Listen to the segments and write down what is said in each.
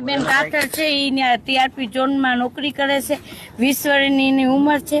બેન કાતર છે એ ટીઆરપી ઝોનમાં નોકરી કરે છે વીસ વર્ષની ઉંમર છે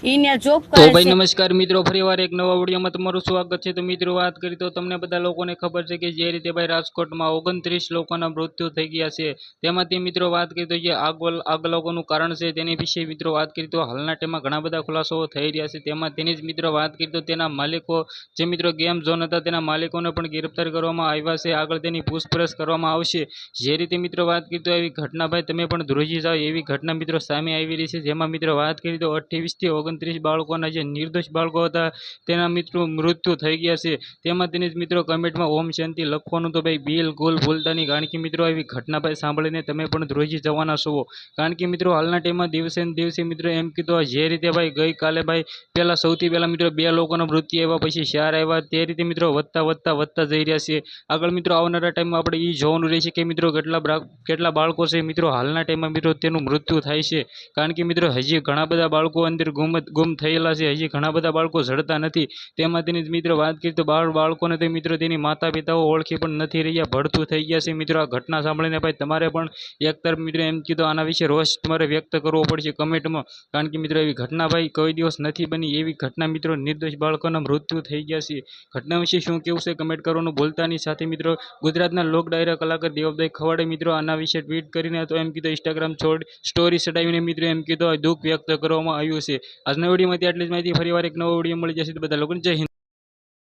ત્યાં જોબ તો ભાઈ નમસ્કાર મિત્રો ફરીવાર એક નવા વિડીયોમાં તમારું સ્વાગત છે. તો મિત્રો વાત કરી તો તમને બધા લોકોને ખબર છે કે જે રીતે ભાઈ રાજકોટમાં ઓગણત્રીસ લોકોના મૃત્યુ થઈ ગયા છે. તેમાંથી મિત્રો વાત કરી તો જે આગ આગ કારણ છે તેની વિશે મિત્રો વાત કરી તો હાલના ટાઈમમાં ઘણા બધા ખુલાસાઓ થઈ રહ્યા છે. તેમાં તેની જ મિત્રો વાત કરી તો તેના માલિકો જે મિત્રો ગેમ ઝોન હતા તેના માલિકોને પણ ગિરફ્તાર કરવામાં આવ્યા છે. આગળ તેની પૂછપરછ કરવામાં આવશે. જે રીતે મિત્રો વાત કરી તો એવી ઘટના ભાઈ તમે પણ ધ્રુજી જાઓ એવી ઘટના મિત્રો સામે આવી રહી છે. જેમાં મિત્રો વાત કરી તો અઠ્યાવીસથી ઓગણત્રીસ બાળકોના જે નિર્દોષ બાળકો હતા, તેના મિત્રો મૃત્યુ થઈ ગયા છે. તેમાં તેની મિત્રો કમેન્ટમાં, ઓમ શાંતિ લખવાનું તો ભાઈ બિલકુલ ભૂલતા નહીં કારણ કે મિત્રો, આવી ઘટના ભાઈ સાંભળીને તમે પણ ધ્રોજી જવાના છો. કારણ કે મિત્રો, હાલના ટાઈમમાં દિવસે દિવસે મિત્રો એમ કીધું જે રીતે ભાઈ ગઈકાલે ભાઈ પહેલાં સૌથી પહેલાં મિત્રો બે લોકોના મૃત્યુ આવ્યા, પછી ચાર આવ્યા, તે રીતે મિત્રો વધતા વધતા વધતા જઈ રહ્યા છે. આગળ મિત્રો, આવનારા ટાઈમમાં આપણે એ જોવાનું રહેશે કે મિત્રો કેટલા કેટલા બાળકો છે. મિત્રો, હાલના ટાઈમમાં મિત્રો તેનું મૃત્યુ થાય છે. કારણ કે મિત્રો, હજી ઘણા બધા બાળકો અંદર ગુમ ગુમ થયેલા છે. હજી ઘણા બધા બાળકો જડતા નથી. તેમાં તેની મિત્રો વાત કરીએ તો બાળ બાળકોને તે મિત્રો તેની માતા પિતાઓ ઓળખી પણ નથી રહ્યા. ભડતું થઈ ગયા છે. મિત્રો, આ ઘટના સાંભળીને ભાઈ તમારે પણ એક તરફ મિત્રો એમ કીધું, આના વિશે રોષ તમારે વ્યક્ત કરવો પડશે કમેન્ટમાં. કારણ કે મિત્રો, એવી ઘટના ભાઈ કોઈ દિવસ નથી બની. એવી ઘટના મિત્રો નિર્દોષ બાળકોના મૃત્યુ થઈ ગયા છે. ઘટના વિશે શું કેવું છે? કમેન્ટ કરવાનું બોલતાની સાથે મિત્રો, ગુજરાતના લોક ડાયરા કલાકાર દેવભાઈ ખવાડે મિત્રો, આના વિશે ટ્વીટ કરીને તો એમ કીધું ઇન્સ્ટાગ્રામ છોડ સ્ટોરી ચડાવીને મિત્રો, એમ કીધું દુઃખ વ્યક્ત કરવામાં આવ્યું છે. આજના વિડીયોમાંથી આટલી જ માહિતી. ફરીવાર એક નવો વીડિયો મળી જશે બધા લોકોને જય